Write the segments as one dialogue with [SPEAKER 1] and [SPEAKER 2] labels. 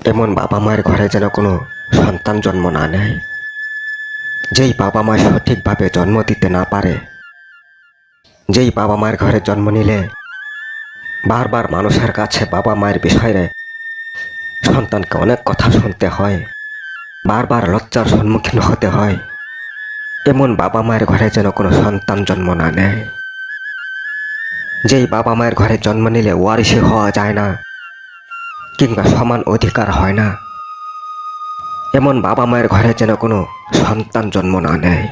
[SPEAKER 1] এমন বাবা মায়ের ঘরে যেন কোনো সন্তান জন্ম না নেয়। যেই বাবা মা সঠিকভাবে জন্ম দিতে না পারে, যেই বাবা মায়ের ঘরে জন্ম নিলে বারবার মানুষের কাছে বাবা মায়ের বিষয়ে সন্তানকে অনেক কথা শুনতে হয়, বারবার লজ্জার সম্মুখীন হতে হয়, এমন বাবা মায়ের ঘরে যেন কোনো সন্তান জন্ম না নেয়। যেই বাবা মায়ের ঘরে জন্ম নিলে ওয়ারিসি হওয়া যায় না। কিংবা সমান অধিকার হয় না। এমন বাবা মায়ের ঘরে যেন কোনো সন্তান জন্ম না নেয়।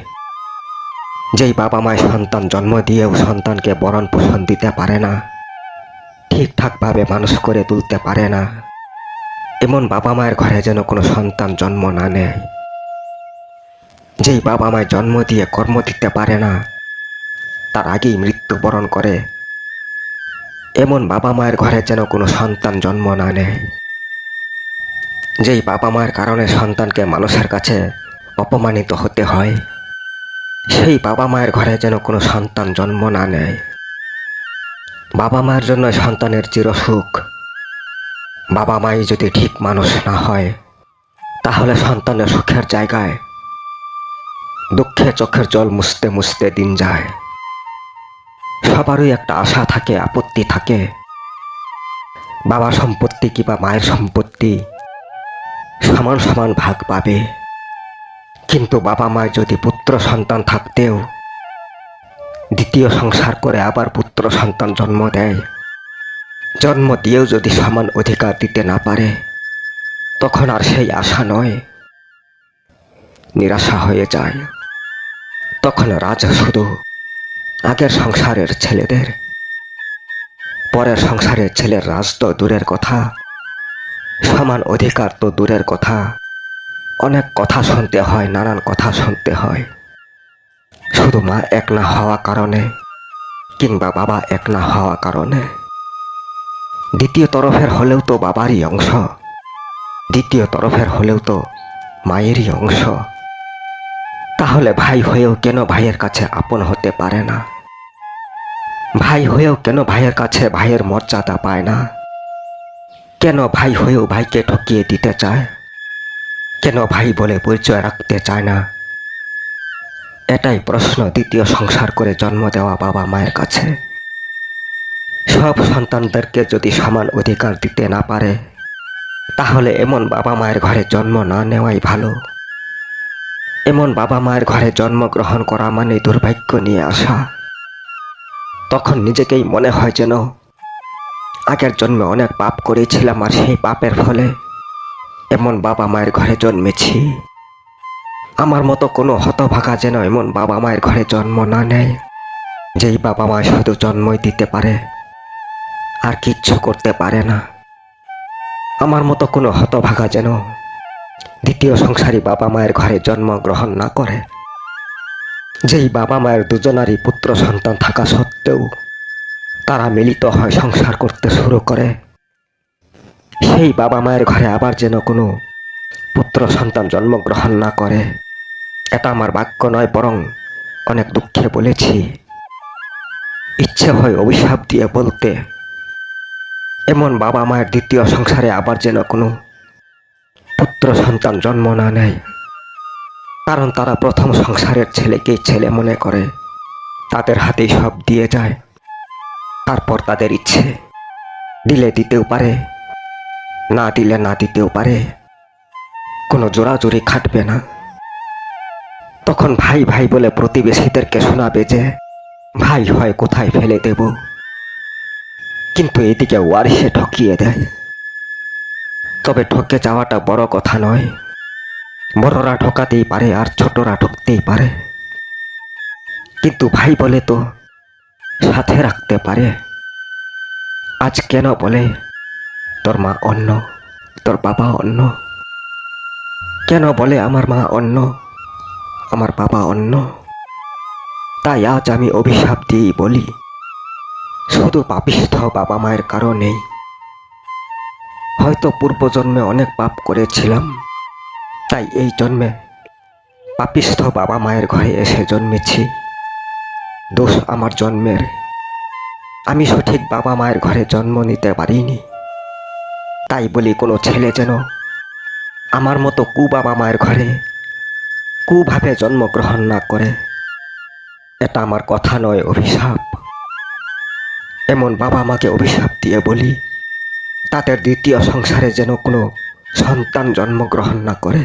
[SPEAKER 1] যেই বাবা মায়ের সন্তান জন্ম দিয়েও সন্তানকে বরণ পোষণ দিতে পারে না, ঠিকঠাকভাবে মানুষ করে তুলতে পারে না। এমন বাবা মায়ের ঘরে যেন কোনো সন্তান জন্ম না নেয়। যেই বাবা মায়ের জন্ম দিয়ে কর্ম দিতে পারে না, তার আগেই মৃত্যুবরণ করে এমন বাবা মায়ের ঘরে যেন কোনো সন্তান জন্ম না নেয়। যেই বাবা মায়ের কারণে সন্তানকে মানুষের কাছে অপমানিত হতে হয়, সেই বাবা মায়ের ঘরে যেন কোনো সন্তান জন্ম না নেয়। বাবা মায়ের জন্য সন্তানের চিরসুখ। বাবা মাই যদি ঠিক মানুষ না হয়, তাহলে সন্তানের সুখের জায়গায়, দুঃখে চোখের জল মুছতে মুছতে দিন যায়। সবারই একটা আশা থাকে, আপত্তি থাকে। বাবা সম্পত্তি কিংবা মায়ের সম্পত্তি সমান সমান ভাগ পাবে। কিন্তু বাবা মায়ের যদি পুত্র সন্তান থাকতেও দ্বিতীয় সংসার করে আবার পুত্র সন্তান জন্ম দেয়, জন্ম দিয়েও যদি সমান অধিকার দিতে না পারে, তখন আর সেই আশা নয়, নিরাশা হয়ে যায়। তখন রাজা শুধু আগের সংসারের ছেলেদের। পরের সংসারের ছেলের রাজ তো দূরের কথা, সমান অধিকার তো দূরের কথা। অনেক কথা শুনতে হয়, নানান কথা শুনতে হয়। শুধু মা এক না হওয়া কারণে, কিংবা বাবা এক না হওয়া কারণে। দ্বিতীয় তরফের হলেও তো বাবারই অংশ, দ্বিতীয় তরফের হলেও তো মায়েরই অংশ। তাহলে ভাই হয়েও কেন ভাইয়ের কাছে আপন হতে পারে না? ভাই হয়েও কেন ভাইয়ের কাছে ভাইয়ের মর্যাদা পায় না? কেন ভাই হয়েও ভাইকে ঠকিয়ে দিতে চায়? কেন ভাই বলে পরিচয় রাখতে চায় না? এটাই প্রশ্ন দ্বিতীয় সংসার করে জন্ম দেওয়া বাবা মায়ের কাছে। সব সন্তানদেরকে যদি সমান অধিকার দিতে না পারে, তাহলে এমন বাবা মায়ের ঘরে জন্ম না নেওয়াই ভালো। এমন বাবা মায়ের ঘরে জন্মগ্রহণ করা মানে দুর্ভাগ্য নিয়ে আসা। তখন নিজেকেই মনে হয় যেন আগের জন্মে অনেক পাপ করেছিলাম আর সেই পাপের ফলে এমন বাবা মায়ের ঘরে জন্মেছি। আমার মতো কোনো হতভাগা যেন এমন বাবা মায়ের ঘরে জন্ম না নেয়, যেই বাবা মা শুধু জন্মই দিতে পারে আর কিচ্ছু করতে পারে না। আমার মতো কোনো হতভাগা যেন দ্বিতীয় সংসারী বাবা মায়ের ঘরে জন্মগ্রহণ না করে। যেই বাবা মায়ের দুজনারই পুত্র সন্তান থাকা সত্ত্বেও তারা মিলিত হয় সংসার করতে শুরু করে। সেই বাবা মায়ের ঘরে আবার যেন কোনো পুত্র সন্তান জন্মগ্রহণ না করে। এটা আমার বাক্য নয়, বরং অনেক দুঃখে বলেছি। ইচ্ছে হয় অভিশাপ দিয়ে বলতে, এমন বাবা মায়ের দ্বিতীয় সংসারে আবার যেন কোনো পুত্র সন্তান জন্ম না নেয়। কারণ তারা প্রথম সংসারের ছেলেকেই ছেলে মনে করে। তাদের হাতেই সব দিয়ে যায়। তারপর তাদের ইচ্ছে দিলে দিতেও পারে, না দিলে না দিতেও পারে। কোনো জোরাজুরি খাটবে না। তখন ভাই ভাই বলে প্রতিবেশীদেরকে শোনাবে যে, ভাই হয় কোথায় ফেলে দেব? কিন্তু এদিকে ওয়ারিসে ঠকিয়ে দেয়। তবে ঠকে যাওয়াটা বড় কথা নয়। বড়রা ঠকাতেই পারে আর ছোটরা ঠকতেই পারে। কিন্তু ভাই বলে তো, সাথে রাখতে পারে। আজ কেন বলে? তোর মা অন্য, তোর বাবা অন্য। কেন বলে আমার মা অন্য? আমার বাবা অন্য। তাই আজ আমি অভিশাপ দিয়েই বলি, শুধু পাপিষ্ঠ বাবা মায়ের কারণেই। হয়তো পূর্বজন্মে অনেক পাপ করেছিলাম। তাই এই জন্মে পাপিষ্ঠ বাবা মায়ের ঘরে এসে জন্মেছি। দোষ আমার জন্মের। আমি সঠিক বাবা মায়ের ঘরে জন্ম নিতে পারিনি। তাই বলি কোনো ছেলে যেন আমার মতো কু বাবা মায়ের ঘরে কুভাবে জন্মগ্রহণ না করে। এটা আমার কথা নয়, অভিশাপ। এমন বাবা মাকে অভিশাপ দিয়ে বলি তাদের দ্বিতীয় সংসারে যেন কোনো সন্তান জন্মগ্রহণ না করে।